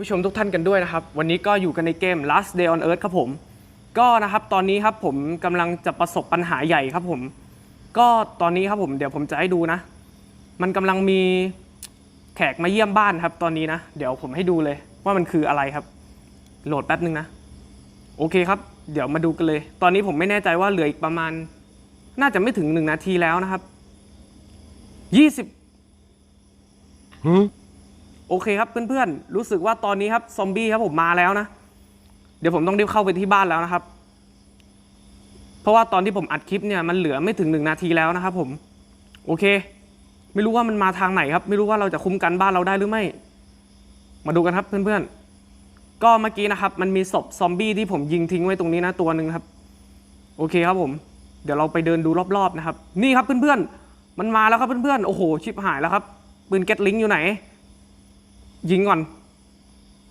ผู้ชมทุกท่านกันด้วยนะครับ วันนี้ก็อยู่กันในเกม Last Day on Earth ครับผม ก็นะครับตอนนี้ครับผมกำลังจะประสบปัญหาใหญ่ครับผม ก็ตอนนี้ครับผมเดี๋ยวผมจะให้ดูนะ มันกำลังมีแขกมาเยี่ยมบ้านครับ ตอนนี้นะ เดี๋ยวผมให้ดูเลย ว่ามันคืออะไรครับ โหลดแป๊บนึงนะ โอเคครับ เดี๋ยวมาดูกันเลย ตอนนี้ผมไม่แน่ใจว่าเหลืออีกประมาณ น่าจะไม่ถึงหนึ่งนาทีแล้วนะครับยี่สิบ โอเคครับเพื่อนๆ รู้สึกว่าตอนนี้ครับซอมบี้ครับผมมาแล้วนะ เดี๋ยวผมต้องรีบเข้าไปที่บ้านแล้วนะครับ เพราะว่าตอนที่ผมอัดคลิปเนี่ยมันเหลือไม่ถึงหนึ่งนาทีแล้วนะครับผม โอเค ไม่รู้ว่ามันมาทางไหนครับ ไม่รู้ว่าเราจะคุ้มกันบ้านเราได้หรือไม่ มาดูกันครับเพื่อนๆ ก็เมื่อกี้นะครับ มันมีศพซอมบี้ที่ผมยิงทิ้งไว้ตรงนี้นะตัวหนึ่งครับ โอเคครับผม เดี๋ยวเราไปเดินดูรอบๆนะครับ นี่ครับเพื่อนๆ มันมาแล้วครับเพื่อนๆ โอ้โหชิบหายแล้วครับปืนเก็ตลิงอยู่ไหน ยิงก่อน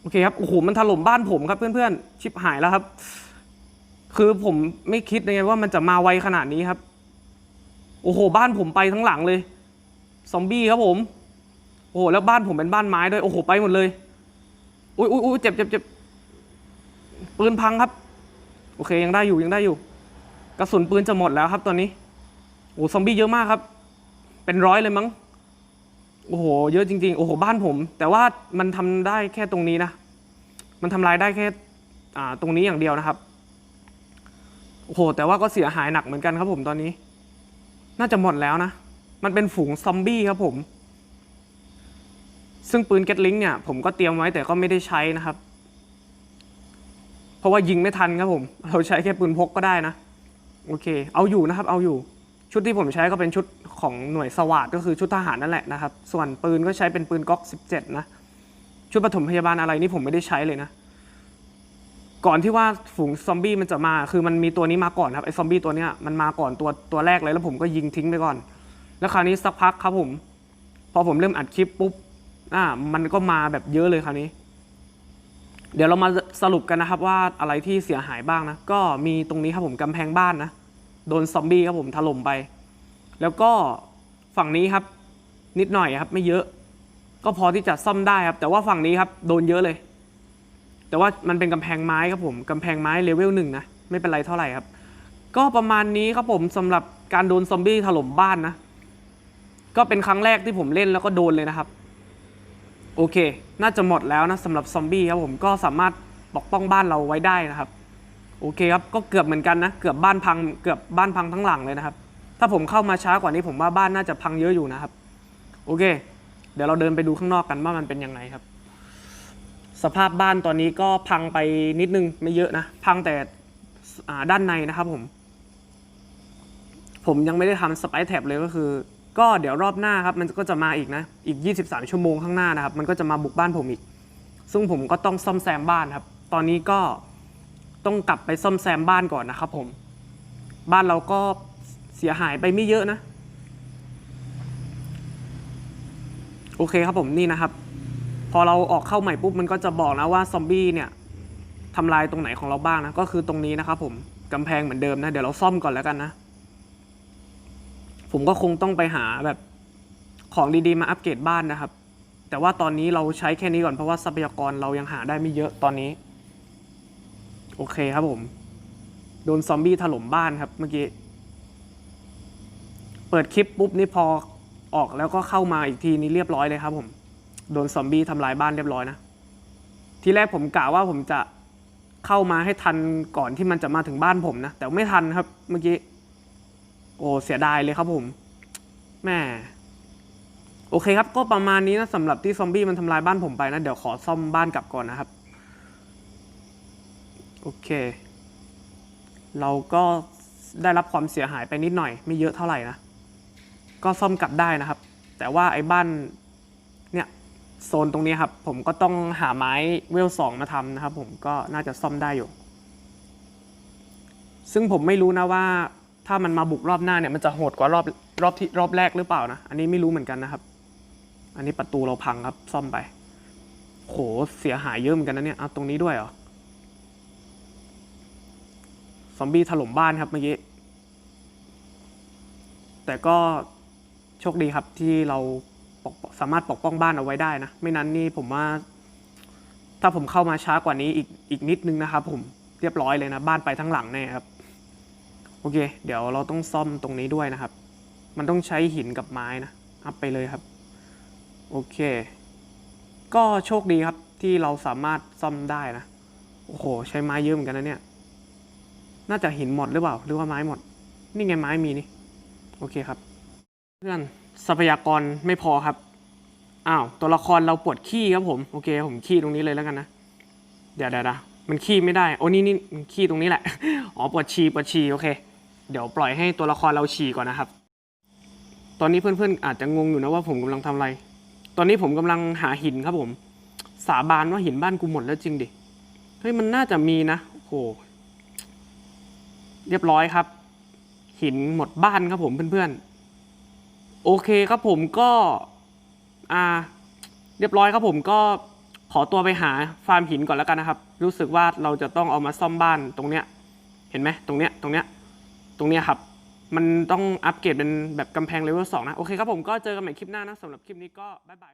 โอเคครับ โอ้โห มันถล่มบ้านผมครับเพื่อนๆ ชิบหายแล้วครับ คือผมไม่คิดเลยไงว่ามันจะมาไวขนาดนี้ครับ โอ้โห บ้านผมไปทั้งหลังเลย ซอมบี้ครับผม โอ้โห แล้วบ้านผมเป็นบ้านไม้ด้วย โอ้โห ไปหมดเลย อุ้ยอุ้ยอุ้ยเจ็บเจ็บเจ็บปืนพังครับ โอเค ยังได้อยู่ ยังได้อยู่ กระสุนปืนจะหมดแล้วครับตอนนี้ โอ้ซอมบี้เยอะมากครับ เป็นร้อยเลยมั้ง โอ้โห เยอะจริง ๆ โอ้โห บ้านผม แต่ว่ามันทำได้แค่ตรงนี้นะ มันทำลายได้แค่อ่าตรงนี้อย่างเดียวนะครับ โอ้โห แต่ว่าก็เสียหายหนักเหมือนกันครับผมตอนนี้ น่าจะหมดแล้วนะ มันเป็นฝูงซอมบี้ครับผม ซึ่งปืนเก็ตลิงเนี่ย ผมก็เตรียมไว้แต่ก็ไม่ได้ใช้นะครับ เพราะว่ายิงไม่ทันครับผม เราใช้แค่ปืนพกก็ได้นะ โอเค เอาอยู่นะครับ เอาอยู่ ชุดที่ผมใช้ก็เป็นชุดของหน่วยสวาดก็คือชุดทหารนั่นแหละนะครับ ส่วนปืนก็ใช้เป็นปืนก๊อก 17 นะ ชุดปฐมพยาบาลอะไรนี่ผมไม่ได้ใช้เลยนะ ก่อนที่ว่าฝูงซอมบี้มันจะมา คือมันมีตัวนี้มาก่อนครับไอ้ซอมบี้ตัวเนี้ยมันมาก่อนตัวตัวแรกเลยแล้วผมก็ยิงทิ้งไปก่อน แล้วคราวนี้สักพักครับผม พอผมเริ่มอัดคลิปปุ๊บอ่ามันก็มาแบบเยอะเลยคราวนี้ เดี๋ยวเรามาสรุปกันนะครับว่าอะไรที่เสียหายบ้างนะ ก็มีตรงนี้ครับผมกำแพงบ้านนะ โดนซอมบี้ครับผมถล่มไป แล้วก็ฝั่งนี้ครับ นิดหน่อยครับไม่เยอะ ก็พอที่จะซ่อมได้ครับ แต่ว่าฝั่งนี้ครับโดนเยอะเลย แต่ว่ามันเป็นกำแพงไม้ครับผมกำแพงไม้เลเวลหนึ่งนะไม่เป็นไรเท่าไหร่ครับ ก็ประมาณนี้ครับผมสำหรับการโดนซอมบี้ถล่มบ้านนะ ก็เป็นครั้งแรกที่ผมเล่นแล้วก็โดนเลยนะครับ โอเค น่าจะหมดแล้วนะสำหรับซอมบี้ครับผมก็สามารถปกป้องบ้านเราไว้ได้นะครับ โอเคครับก็เกือบเหมือนกันนะเกือบบ้านพังเกือบบ้านพังทั้งหลังเลยนะครับ ถ้าผมเข้ามาช้ากว่านี้ผมว่าบ้านน่าจะพังเยอะอยู่นะครับ โอเค เดี๋ยวเราเดินไปดูข้างนอกกันว่ามันเป็นยังไงครับ สภาพบ้านตอนนี้ก็พังไปนิดนึงไม่เยอะนะพังแต่ด้านในนะครับผม ผมยังไม่ได้ทำสไปแท็บเลยก็คือ ก็เดี๋ยวรอบหน้าครับ มันก็จะมาอีกนะ อีก 23 ชั่วโมงข้างหน้านะครับ มันก็จะมาบุกบ้านผมอีก ซึ่งผมก็ต้องซ่อมแซมบ้านครับ ตอนนี้ก็ ต้องกลับไปซ่อมแซมบ้านก่อนนะครับผม บ้านเราก็เสียหายไปไม่เยอะนะ โอเคครับผมนี่นะครับ พอเราออกเข้าใหม่ปุ๊บมันก็จะบอกนะว่าซอมบี้เนี่ยทำลายตรงไหนของเราบ้างนะ ก็คือตรงนี้นะครับผมกำแพงเหมือนเดิมนะ เดี๋ยวเราซ่อมก่อนแล้วกันนะ ผมก็คงต้องไปหาแบบของดีๆมาอัปเกรดบ้านนะครับ แต่ว่าตอนนี้เราใช้แค่นี้ก่อนเพราะว่าทรัพยากรเรายังหาได้ไม่เยอะตอนนี้ โอเคครับผม โดนซอมบี้ถล่มบ้านครับเมื่อกี้ เปิดคลิปปุ๊บนี่พอออกแล้วก็เข้ามาอีกทีนี้เรียบร้อยเลยครับผม โดนซอมบี้ทำลายบ้านเรียบร้อยนะ ทีแรกผมกะว่าผมจะเข้ามาให้ทันก่อนที่มันจะมาถึงบ้านผมนะ แต่ไม่ทันครับ เมื่อกี้ โอ้เสียดายเลยครับผมแม่โอเคครับ ก็ประมาณนี้นะสำหรับที่ซอมบี้มันทำลายบ้านผมไปนะ เดี๋ยวขอซ่อมบ้านกลับก่อนนะครับ โอเค เราก็ได้รับความเสียหายไปนิดหน่อย ไม่เยอะเท่าไหร่นะ ก็ซ่อมกลับได้นะครับ แต่ว่าไอ้บ้านเนี่ยโซนตรงนี้ครับ ผมก็ต้องหาไม้เวลสองมาทำนะครับ ผมก็น่าจะซ่อมได้อยู่ ซึ่งผมไม่รู้นะว่า ถ้ามันมาบุกรอบหน้าเนี่ยมันจะโหดกว่ารอบรอบที่รอบแรกหรือเปล่านะ อันนี้ไม่รู้เหมือนกันนะครับ อันนี้ประตูเราพังครับซ่อมไป โหเสียหายเยอะเหมือนกันนะเนี่ยเอาตรงนี้ด้วยเหรอ ซอมบี้ถล่มบ้านครับเมื่อกี้ แต่ก็โชคดีครับที่เราสามารถปกป้องบ้านเอาไว้ได้นะ ไม่นั้นนี่ผมว่า ถ้าผมเข้ามาช้ากว่านี้อีกอีกนิดนึงนะครับ ผมเรียบร้อยเลยนะ บ้านไปทั้งหลังแน่ครับ โอเค เดี๋ยวเราต้องซ่อมตรงนี้ด้วยนะครับ มันต้องใช้หินกับไม้นะอัพไปเลยครับ โอเค ก็โชคดีครับที่เราสามารถซ่อมได้นะ โอ้โห ใช้ไม้เยอะเหมือนกันนะเนี่ย น่าจะหินหมดหรือเปล่า หรือว่าไม้หมด นี่ไงไม้มีนี่ โอเคครับ เพื่อนทรัพยากรไม่พอครับ อ้าว ตัวละครเราปวดขี้ครับผม โอเค ผมขี้ตรงนี้เลยแล้วกันนะ เดี๋ยวเดี๋ยวเดี๋ยวมันขี้ไม่ได้ โอ้นี่นี่มันขี้ตรงนี้แหละ อ๋อ ปวดฉี่ ปวดฉี่ โอเค เดี๋ยวปล่อยให้ตัวละครเราฉี่ก่อนนะครับ ตอนนี้เพื่อนๆ อาจจะงงอยู่นะว่าผมกำลังทำอะไร ตอนนี้ผมกำลังหาหินครับผม สาบานว่าหินบ้านกูหมดแล้วจริงดิ เฮ้ย มันน่าจะมีนะ โอ้โห เรียบร้อยครับ หินหมดบ้านครับผมเพื่อนๆ โอเคครับผมก็อ่าเรียบร้อยครับผมก็ขอตัวไปหาฟาร์มหินก่อนแล้วกันนะครับ รู้สึกว่าเราจะต้องเอามาซ่อมบ้านตรงเนี้ย เห็นไหมตรงเนี้ยตรงเนี้ยตรงเนี้ยครับ มันต้องอัปเกรดเป็นแบบกำแพงเลเวลสองนะ โอเคครับผมก็เจอกันใหม่คลิปหน้านะสำหรับคลิปนี้ก็บ๊ายบาย